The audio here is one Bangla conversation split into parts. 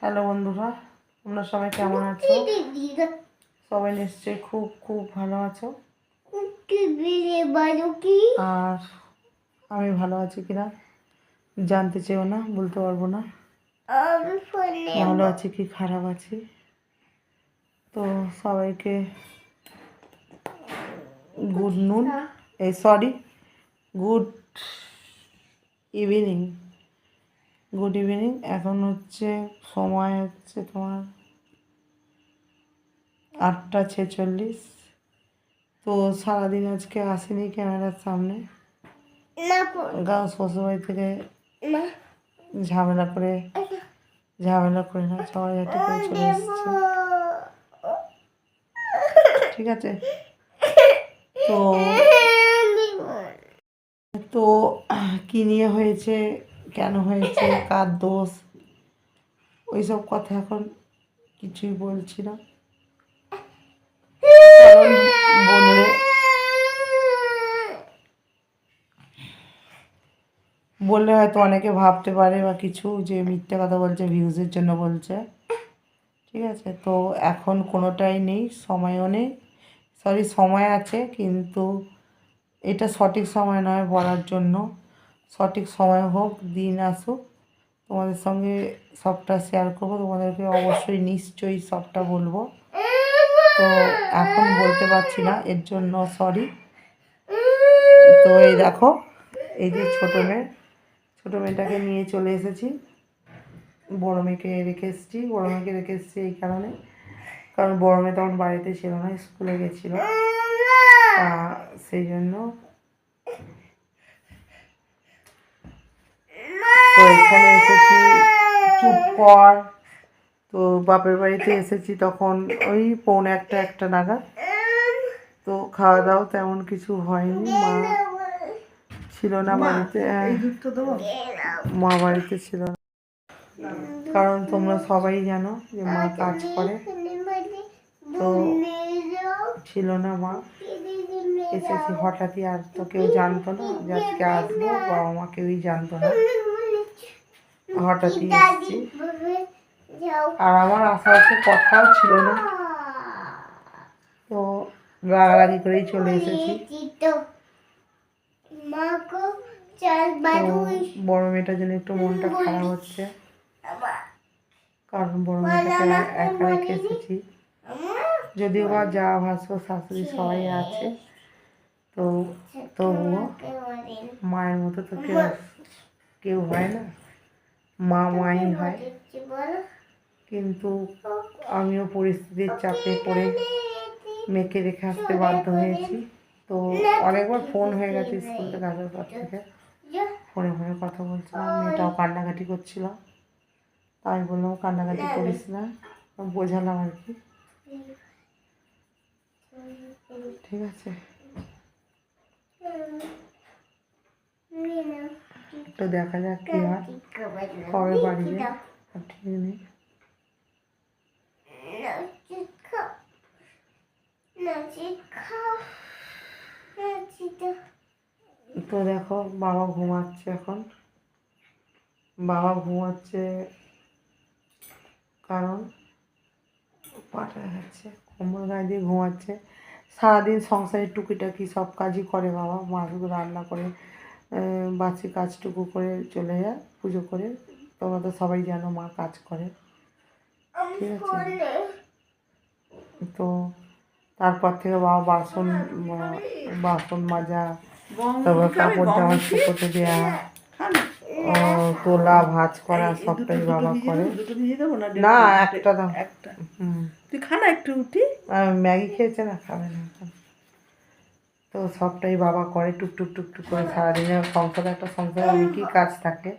হ্যালো বন্ধুরা তোমরা সবাই কেমন আছো? সবাই নিশ্চয়ই খুব খুব ভালো আছো। আর আমি ভালো আছি কিনা জানতে চেও না বলতে পারব না। ভালো আছি কি খারাপ আছি? তো সবাইকে গুড নুন। এই sorry good evening. Good evening এখন হচ্ছে সময় হচ্ছে তোমার আটটা ছেচল্লিশ। তো সারাদিন আজকে আসেনি ক্যামেরার সামনে। গাঁ শ্বশুরবাড়ি থেকে ঝামেলা করে ঝামেলা করে না সবাই একটা করে চলে এসেছে। ঠিক আছে? তো তো কী নিয়ে হয়েছে কেন হয়েছে, কার দোষ? ওইসব কথা এখন কিছুই বলছি না। কারণ বললে বললে হয়তো অনেকে ভাবতে পারে বা কিছু যে মিথ্যে কথা বলছে ভিউজের জন্য বলছে। ঠিক আছে, তো এখন কোনোটাই নেই, সময়ও নেই। সরি সময় আছে, কিন্তু এটা সঠিক সময় নয় বলার জন্য। সঠিক সময় হোক, দিন আসুক, তোমাদের সঙ্গে সবটা শেয়ার করব। তোমাদেরকে অবশ্যই নিশ্চয়ই সবটা বলব। তো এখন বলতে পারছি না, এর জন্য সরি তো এই দেখো, এই যে ছোটো মেয়ে, ছোটো মেয়েটাকে নিয়ে চলে এসেছি। বড়ো মেয়েকে রেখে এসেছি। বড়ো মেয়েকে রেখে এসেছি এই কারণে। কারণ বড়ো মেয়ে তখন বাড়িতে ছিল না, স্কুলে গেছিল। সেই জন্য তো এখানে এসেছি চুপ কর তো বাপের বাড়িতে এসেছি তখন ওই পৌনে একটা একটা নাগাদ। তো খাওয়া দাওয়া তেমন কিছু হয়নি মা ছিল না বাড়িতে মা বাড়িতে ছিল না। কারণ তোমরা সবাই জানো যে মা কাজ করে। তো ছিল না মা। এসেছি হঠাৎই আর তো কেউ জানতো না যে আজকে আসব বাবা মা কেউই জানতো না। হঠাৎই এসেছি আর আমার আশা আশেপাশে কথাও ছিল না। তো রাগারাগি করেই চলে এসেছি। বড়। মেয়েটার জন্য একটু মনটা খারাপ হচ্ছে। কারণ বড় মেয়েটাকে একা রেখে এসেছি। যদিও বা যা ভাসো শাশুড়ি সবাই আছে। তো তবুও মায়ের মতো তো কেউ কেউ হয় না। মা মাই হয় কিন্তু আমিও পরিস্থিতির চাপে পড়ে মেয়েকে রেখে আসতে বাধ্য হয়েছি তো অনেকবার ফোন হয়ে গেছে স্কুল থেকে আসার পর থেকে ফোনে ফোনে কথা বলছিলাম মেয়েটাও কান্নাকাটি করছিল তাই বললাম কান্নাকাটি করিস না বোঝালাম আর কি ঠিক আছে তো দেখা যাক কি হয়। কবে বাড়ি যায় ঠিক নেই। তো দেখো বাবা ঘুমাচ্ছে এখন। বাবা ঘুমাচ্ছে কারণ পাটা যাচ্ছে কোমর গায়ে দিয়ে ঘুমাচ্ছে। সারাদিন সংসারের টুকিটাকি সব কাজই করে বাবা মা শুধু রান্না করে। বাসি কাজটুকু করে চলে যায় পুজো করে। তোমরা তো সবাই জানো মা কাজ করে। ঠিক আছে। তো তারপর থেকে বাবা বাসন বাসন মাজা তারপর কাপড় জামা শুকোতে দেওয়া তোলা ভাজ করা সবটাই বাবা করে। না? একটা দাম একটা। তুই খা না একটু উঠি। ম্যাগি খেয়েছে না? খাবে না। তো সবটাই বাবা করে টুক টুক টুক টুক করে সারাদিনে সংসারে একটা সংসারে অনেকই কাজ থাকে।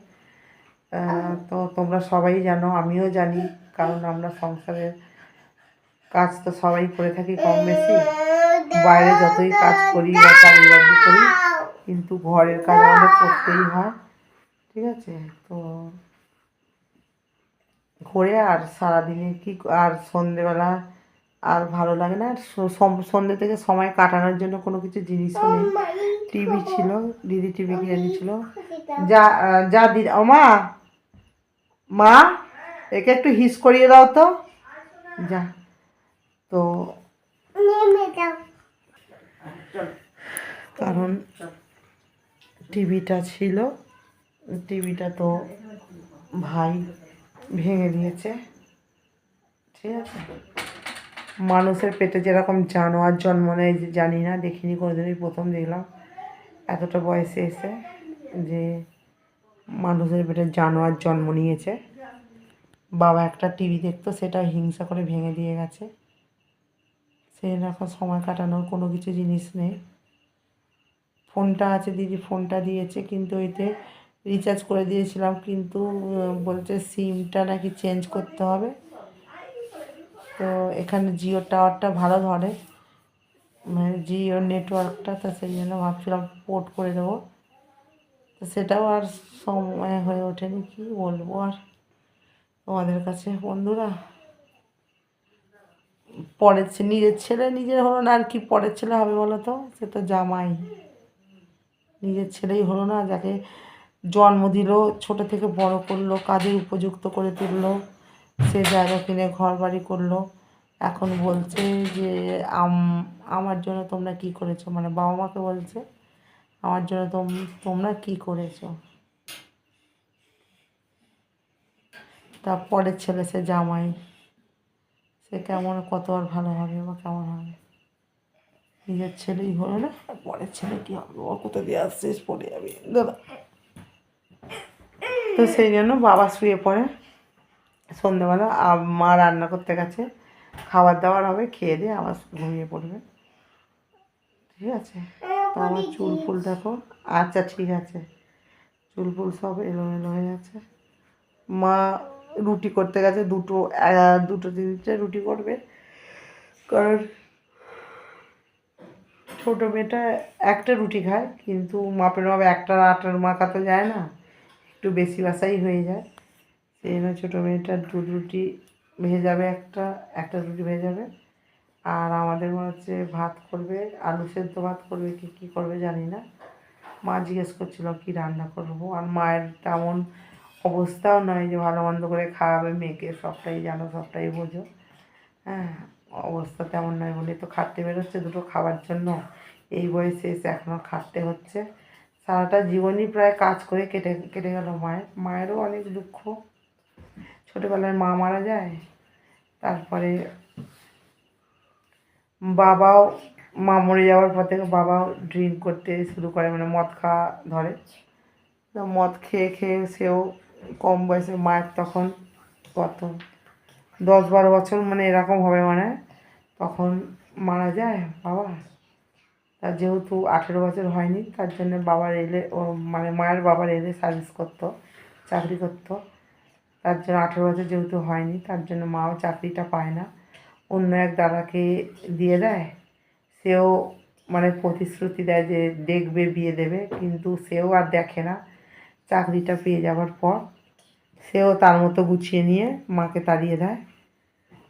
তো তোমরা সবাই জানো, আমিও জানি, কারণ আমরা সংসারের কাজ তো সবাই করে থাকি কম বেশি। বাইরে যতই কাজ করি বা চাকরি করি, কিন্তু ঘরের কাজ আমাদের করতেই হয়, ঠিক আছে? তো করে আর সারাদিনে কি, আর সন্ধেবেলা আর ভালো লাগে না। আর স- সন্ধে থেকে সময় কাটানোর জন্য কোনো কিছু জিনিসও নেই। টিভি ছিল, দিদি টিভি কিনে দিয়েছিল যা যা দিদি মা মা, একে একটু হিস করিয়ে দাও তো। যা, তো কারণ টিভিটা ছিল, টিভিটা তো ভাই ভেঙে দিয়েছে। ঠিক আছে? মানুষের পেটে যেরকম জানোয়ার জন্ম নেয়, যে জানি না, দেখিনি, কোনোদিনই প্রথম দেখলাম। এতটা বয়সে এসে যে মানুষের পেটে জানোয়ার জন্ম নিয়েছে। বাবা একটা টিভি দেখতো, সেটা হিংসা করে ভেঙে দিয়ে গেছে। সেই এখন সময় কাটানোর কোনো কিছু জিনিস নেই। ফোনটা আছে দিদি, ফোনটা দিয়েছে, কিন্তু এতে রিচার্জ করে দিয়েছিলাম, কিন্তু বলছে সিমটা নাকি চেঞ্জ করতে হবে। তো এখানে জিও টাওয়ারটা ভালো ধরে। মানে জিও নেটওয়ার্কটা, তো সেই জন্য ভাবছিলাম পোর্ট করে দেবো। তো সেটাও আর সময় হয়ে ওঠেনি, কি বলব আর। তোমাদের কাছে বন্ধুরা, পরের নিজের ছেলে নিজের হলো না আর কি পরের ছেলে হবে বলো তো? সে তো জামাই। নিজের ছেলেই হলো না, যাকে জন্ম দিল, ছোট থেকে বড় করল কাজের উপযুক্ত করে তুললো। সে জায়গা কিনে ঘর বাড়ি করল। এখন বলছে যে, আম- আমার জন্য তোমরা কি করেছ? মানে বাবা মাকে বলছে, আমার জন্য তোম- তোমরা কি করেছ? তারপরের ছেলে সে জামাই। সে কেমন, কত আর ভালো হবে বা কেমন হবে? নিজের ছেলেই হলো না পরের ছেলে কি হবে? ও কোথা দিয়ে আসছিস পড়ে যাবে। দাদা। তো সেই জন্য বাবা শুয়ে পড়ে। সন্ধ্যেবেলা মা রান্না করতে গেছে। খাবার দাবার হবে খেয়ে দিয়ে আবার ঘুমিয়ে পড়বে। ঠিক আছে? তো আমার চুল ফুল দেখো। আচ্ছা ঠিক আছে। চুল ফুল সব এলোমেলো হয়ে আছে মা রুটি করতে গেছে দুটো দুটো তিনটে রুটি করবে। কারণ ছোটো মেয়েটা একটা রুটি খায় কিন্তু মাপের মাপে একটা আটার মাখাতে যায় না। একটু বেশি বাসাই হয়ে যায়। সেই জন্য ছোটো মেয়েটা দু রুটি ভেজাবে একটা একটা রুটি ভেজাবে। আর আমাদের মনে হচ্ছে ভাত করবে, আলু সেদ্ধ ভাত করবে, কি কী করবে জানি না। মা জিজ্ঞেস করছিল, কি রান্না করব? আর মায়ের তেমন অবস্থাও নয় যে ভালো মন্দ করে খাওয়াবে মেয়েকে, সবটাই জানো, সবটাই বোঝো। হ্যাঁ অবস্থা তেমন নয় বলে তো খাটতে বেরোচ্ছে, দুটো খাবার জন্য এই বয়সে এসে এখনও খাটতে হচ্ছে। সারাটা জীবনই প্রায় কাজ করে কেটে কেটে গেল মায়ের। মায়েরও অনেক দুঃখ। ছোটোবেলায় মা মারা যায়, তারপরে বাবাও মা মরে যাওয়ার পর থেকে বাবাও ড্রিঙ্ক করতে শুরু করে মানে মদ খাওয়া ধরে। মদ খেয়ে খেয়ে সেও কম বয়সে মায়ের তখন কত দশ বারো বছর মানে এরকম হবে মানে তখন মারা যায় বাবা। তার যেহেতু আঠেরো বছর হয়নি, তার জন্য বাবার এলে ও মানে মায়ের বাবার এলে সার্ভিস করতো, চাকরি করতো। তার জন্য আঠেরো বছর যেহেতু হয়নি, তার জন্য মাও চাকরিটা পায় না। অন্য এক দাদাকে দিয়ে দেয়, সেও মানে প্রতিশ্রুতি দেয় যে দেখবে, বিয়ে দেবে, কিন্তু সেও আর দেখে না চাকরিটা পেয়ে যাওয়ার পর। সেও তার মতো গুছিয়ে নিয়ে মাকে তাড়িয়ে দেয়।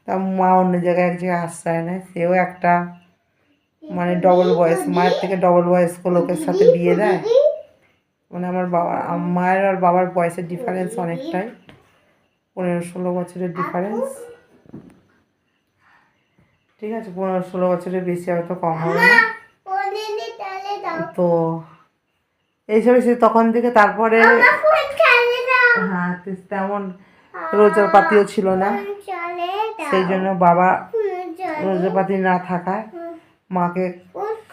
তা মা অন্য জায়গায় এক জায়গায় আশ্রয় নেয়, সেও একটা মানে ডবল বয়স মায়ের থেকে ডবল বয়স্ক লোকের সাথে বিয়ে দেয়। মানে আমার বাবা, মায়ের আর বাবার বয়সের ডিফারেন্স অনেকটাই। পনেরো ষোলো বছরের ডিফারেন্স ঠিক আছে পনেরো ষোলো বছরের বেশি হয়তো কম হবে না। তো এইসব সে তখন থেকে তারপরে হ্যাঁ তেমন রোজগার পাতিও ছিল না। সেই জন্য বাবা রোজগারপাতি না থাকায় মাকে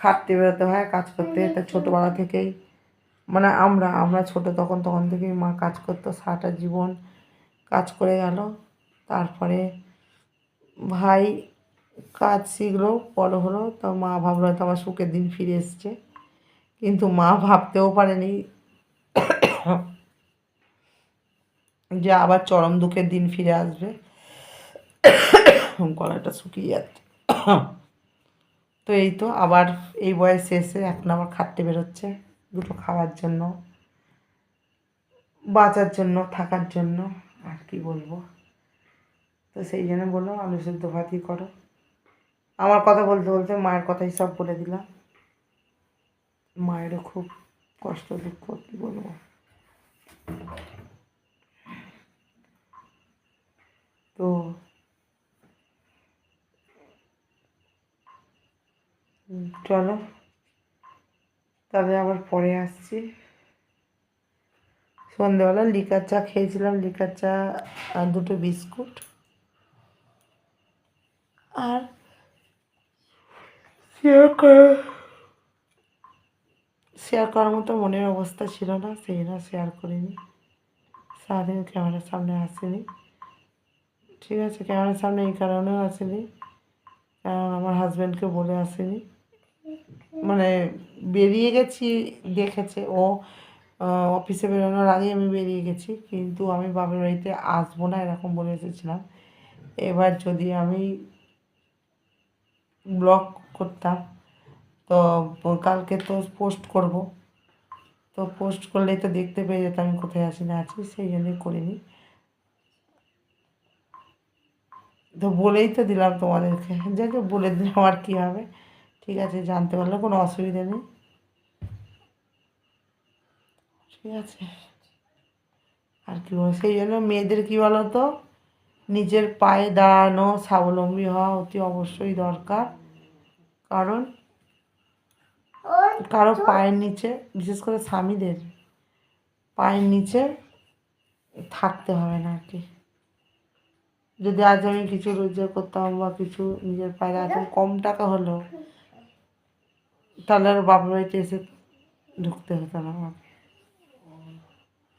খাটতে বেরোতে হয় কাজ করতে। তা ছোটোবেলা থেকেই মানে আমরা আমরা ছোট তখন তখন থেকেই মা কাজ করতো সারাটা জীবন। কাজ করে গেল। তারপরে ভাই কাজ শিখলো, বড় হলো, তো মা ভাবলো হয়তো আমার সুখের দিন ফিরে এসছে। কিন্তু মা ভাবতেও পারেনি যে আবার চরম দুঃখের দিন ফিরে আসবে। গলাটা শুকিয়ে যাচ্ছে। তো এই তো আবার এই বয়সে এসে এখন আবার খাটতে বেরোচ্ছে দুটো খাওয়ার জন্য, বাঁচার জন্য, থাকার জন্য। আর কি বলব? তো সেই জন্য বললাম, আলু সেদ্ধ ভাতই করো। আমার কথা বলতে বলতে মায়ের কথাই সব বলে দিলাম। মায়েরও খুব কষ্ট, দুঃখ, কী বলব? তো চলো, তাহলে আবার পরে আসছি। সন্ধ্যেবেলা লিকার চা খেয়েছিলাম লিকার চা আর দুটো বিস্কুট। আর শেয়ার করা। শেয়ার করার মতো মনের অবস্থা ছিল না সেই জন্য শেয়ার করিনি। সারাদিন ক্যামেরার সামনে আসেনি। ঠিক আছে ক্যামেরার সামনে এই কারণেও আসেনি। কারণ আমার হাজব্যান্ডকে বলে আসেনি। মানে বেরিয়ে গেছি দেখেছে। ও অফিসে বেরোনোর আগেই আমি বেরিয়ে গেছি, কিন্তু আমি বাবার বাড়িতে আসব না এরকম বলে এসেছিলাম। এবার যদি আমি ব্লগ করতাম, তো কালকে তো পোস্ট করব। তো পোস্ট করলেই তো দেখতে পেয়ে যেতাম আমি কোথায় আছি না আছি, সেই জন্যই করিনি। তো বলেই তো দিলাম তোমাদেরকে যাকে বলে দিলাম আর কী হবে। ঠিক আছে, জানতে পারলে কোনো অসুবিধা নেই। ঠিক আছে। আর কি বলো সেই জন্য মেয়েদের কী বলো তো নিজের পায়ে দাঁড়ানো, স্বাবলম্বী হওয়া অতি অবশ্যই দরকার। কারণ কারও পায়ের নিচে, বিশেষ করে স্বামীদের পায়ের নিচে থাকতে হবে না আর কি। যদি আজ আমি কিছু রোজগার করতাম বা কিছু নিজের পায়ে দাঁড়াতাম, কম টাকা হলেও, তাহলে আর বাবার বাড়িতে এসে ঢুকতে হতো না আমাকে।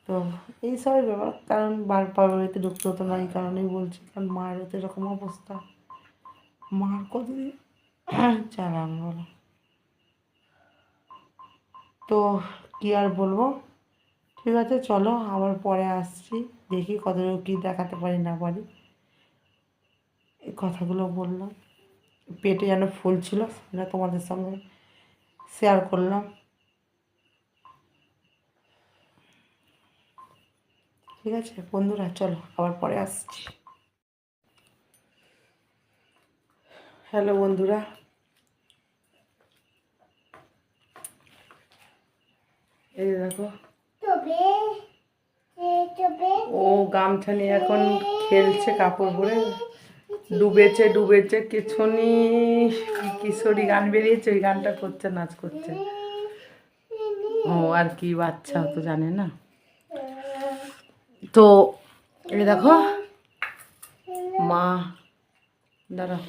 তো এই সবই ব্যাপার, কারণ বার বাড়িতে ঢুকতে হতো না, এই কারণেই বলছি, কারণ মায়েরও তো এরকম অবস্থা। মার কতদিন? চালান বলো তো কী আর বলব? ঠিক আছে, চলো, আবার পরে আসছি, দেখি কতটুকু কী দেখাতে পারি না পারি। এই কথাগুলো বললাম। পেটে যেন ফুল ছিল, সেটা তোমাদের সঙ্গে শেয়ার করলাম। ঠিক আছে? বন্ধুরা চলো আবার পরে আসছি। হ্যালো বন্ধুরা। এই দেখো। ও গামছা নিয়ে এখন খেলছে কাপড় পরে। ডুবেছে ডুবেছে কিছুনি কিশোরী গান বেরিয়েছে ওই গানটা করছে নাচ করছে। ও আর কি বাচ্চা তো জানে না। তো এই দেখো। মা দাঁড়া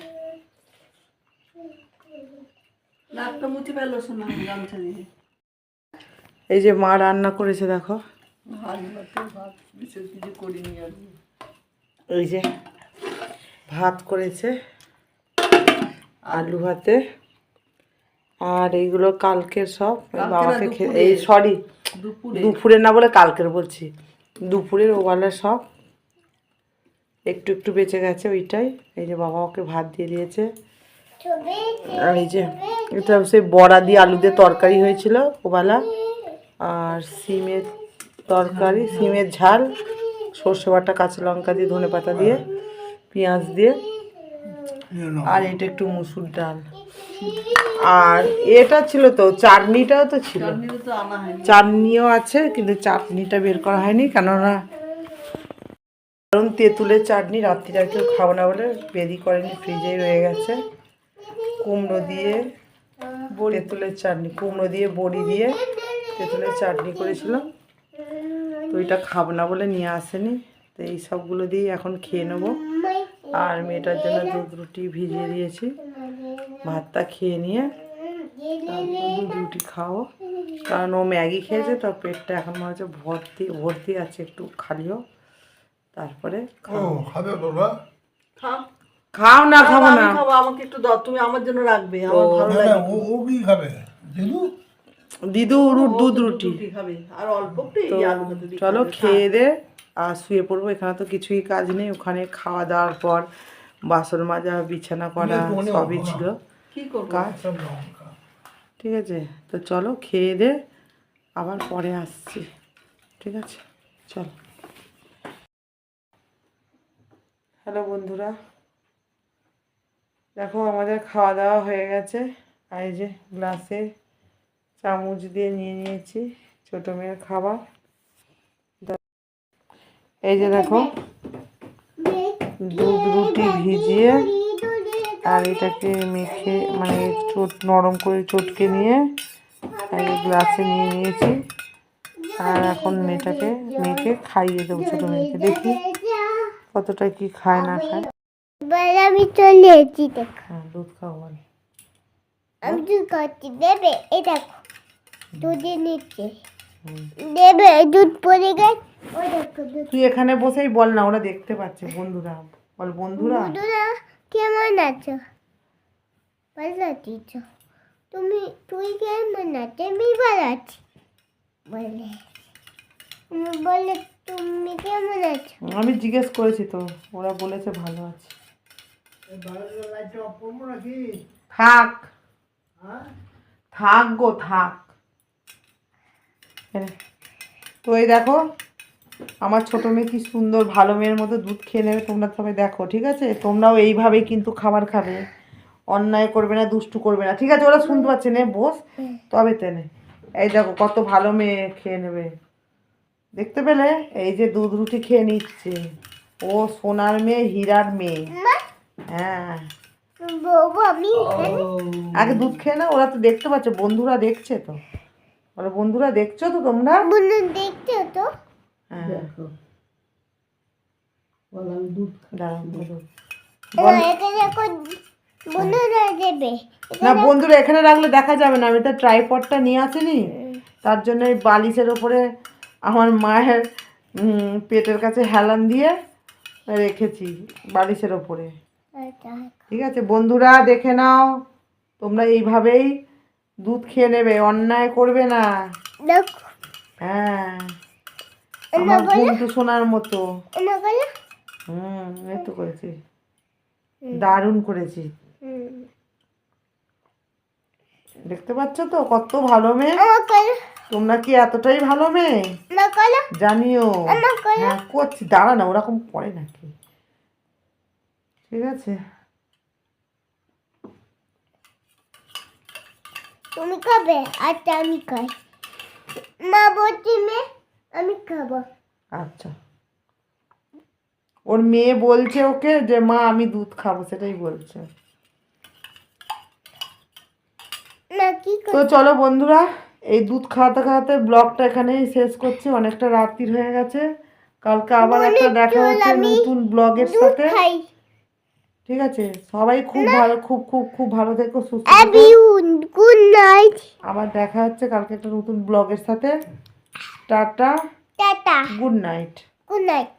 এই যে মা রান্না করেছে দেখো। এই যে ভাত করেছে আলু ভাতে। আর এইগুলো কালকের সব বাবাকে এই সরি দুপুরে না বলে কালকের বলছি। দুপুরের ওবেলা সব। একটু একটু বেঁচে গেছে ওইটাই। এই যে বাবা ওকে ভাত দিয়ে দিয়েছে। আর এই যে এটা সেই বড়া দিয়ে আলু দিয়ে তরকারি হয়েছিল ওবেলা। আর সিমের তরকারি, সিমের ঝাল, সর্ষে বাটা, কাঁচা লঙ্কা দিয়ে ধনে পাতা দিয়ে, পেঁয়াজ দিয়ে। আর এটা একটু মুসুর ডাল। আর এটা ছিল তো চাটনিটাও তো ছিল। চাটনিও আছে কিন্তু চাটনিটা বের করা হয়নি কেননা কারণ তেঁতুলের চাটনি রাত্রিটা কেউ খাব না বলে বেরি করেনি ফ্রিজেই রয়ে গেছে। কুমড়ো দিয়ে তেঁতুলের চাটনি কুমড়ো দিয়ে বড়ি দিয়ে তেঁতুলের চাটনি করেছিলাম। তো ওইটা খাব না বলে নিয়ে আসেনি তো এই সবগুলো দিয়েই এখন খেয়ে নেব। আর মেয়েটার জন্য দুধ রুটি ভিজিয়ে দিয়েছি। ভাতটা খেয়ে নিয়ে তারপর দুধ রুটি খাও কারণ ও ম্যাগি খেয়েছে তো পেটটা এখন মনে হচ্ছে ভর্তি ভর্তি আছে একটু খালিও। তারপরে খাও খাবে বাবা খাও খাও না খাব না। খাব আমাকে একটু দাও তুমি আমার জন্য রাখবে আমার ভালো লাগে। ও ও কি খাবে? দিদু দিদু দুধ রুটি। রুটি খাবে আর অল্প একটু চলো খেয়ে দে। শুয়ে পড়ব এখানে তো কিছুই কাজ নেই। ওখানে খাওয়া দাওয়ার পর বাসন মাজা বিছানা করা সবই ছিল। কাজ? ঠিক আছে তো চলো খেয়ে দে আবার পরে আসছি। ঠিক আছে চলো। হ্যালো বন্ধুরা দেখো আমাদের খাওয়া দাওয়া হয়ে গেছে। আর এই যে গ্লাসে চামচ দিয়ে নিয়ে নিয়েছি ছোটো মেয়ের খাবার। এই যে দেখো। দুধ রুটি ভিজিয়ে আর এটাকে মেখে মানে চট নরম করে চটকে নিয়ে গ্লাসে নিয়ে নিয়েছি। আর এখন মেয়েটাকে মেয়েকে খাইয়ে দেবো ছোটো মেয়েকে। দেখি কতটা কি খায় না খায়। আমি চলে এসেছি দেখো। হ্যাঁ দুধ খাওয়ান আমি দুধ খাচ্ছি। দেবে এই দেখো। দুধে নিচ্ছে। দেবে দুধ পড়ে গেছে। তুই এখানে বসেই বল না ওরা দেখতে পাচ্ছে বন্ধুরা। বল বন্ধুরা। বন্ধুরা কেমন আছো? ভালো আছিস তুমি তুই কেমন আছো? আমি ভালো আছি। বলে আমি বলে তুমি কেমন আছো? আমি জিজ্ঞেস করেছি তো ওরা বলেছে ভালো আছে। থাক। থাক গো থাক। তো এই দেখো আমার ছোট মেয়ে কি সুন্দর ভালো মেয়ের মতো দুধ খেয়ে নেবে তোমরা সবাই দেখো ঠিক আছে? তোমরাও এইভাবেই কিন্তু খাবার খাবে। অন্যায় করবে না দুষ্টু করবে না ঠিক আছে? ওরা শুনতে পাচ্ছে নে বস। তবে তেনে এই দেখো কত ভালো মেয়ে খেয়ে নেবে। দেখতে পেলে? এই যে দুধ রুটি খেয়ে নিচ্ছে। ও সোনার মেয়ে হীরার মেয়ে। হ্যাঁ। আগে দুধ খেয়ে না ওরা তো দেখতে পাচ্ছে বন্ধুরা দেখছে তো। ওরা বন্ধুরা দেখছ তো তোমরা? দেখছ তো। দেখো। দুধ বন্ধুরা দেবে। না বন্ধুরা এখানে রাখলে দেখা যাবে না। আমি তো ট্রাইপডটা নিয়ে আসিনি। তার জন্য এই বালিশের ওপরে আমার মায়ের পেটের কাছে হেলান দিয়ে রেখেছি বালিশের ওপরে ঠিক আছে বন্ধুরা দেখে নাও। তোমরা এইভাবেই দুধ খেয়ে নেবে অন্যায় করবে না। হ্যাঁ। আমার ঘুমটু সোনার মতো। হুম এই তো করেছি। দারুণ করেছি। দেখতে পাচ্ছ তো কত ভালো মেয়ে? তোমরা কি এতটাই ভালো মেয়ে? জানিও। হ্যাঁ করছি। দাঁড়া না ওরকম করে নাকি? ঠিক আছে। তুমি খাবে আচ্ছা আমি খাই মা বলছি মেয়ে? আমি খাব। আচ্ছা। ওর মেয়ে বলছে ওকে যে মা আমি দুধ খাব সেটাই বলছে। তো চলো বন্ধুরা এই দুধ খাওয়াতে খাওয়াতে ব্লগটা এখানেই শেষ করছি। অনেকটা রাত্রির হয়ে গেছে। কালকে আবার একটা দেখা হচ্ছে নতুন ব্লগের সাথে। ঠিক আছে? সবাই খুব ভালো খুব খুব খুব ভালো থেকো সুস্থ. আবার দেখা হচ্ছে কালকে একটা নতুন ব্লগের সাথে। Tata Tata. Good night Good night.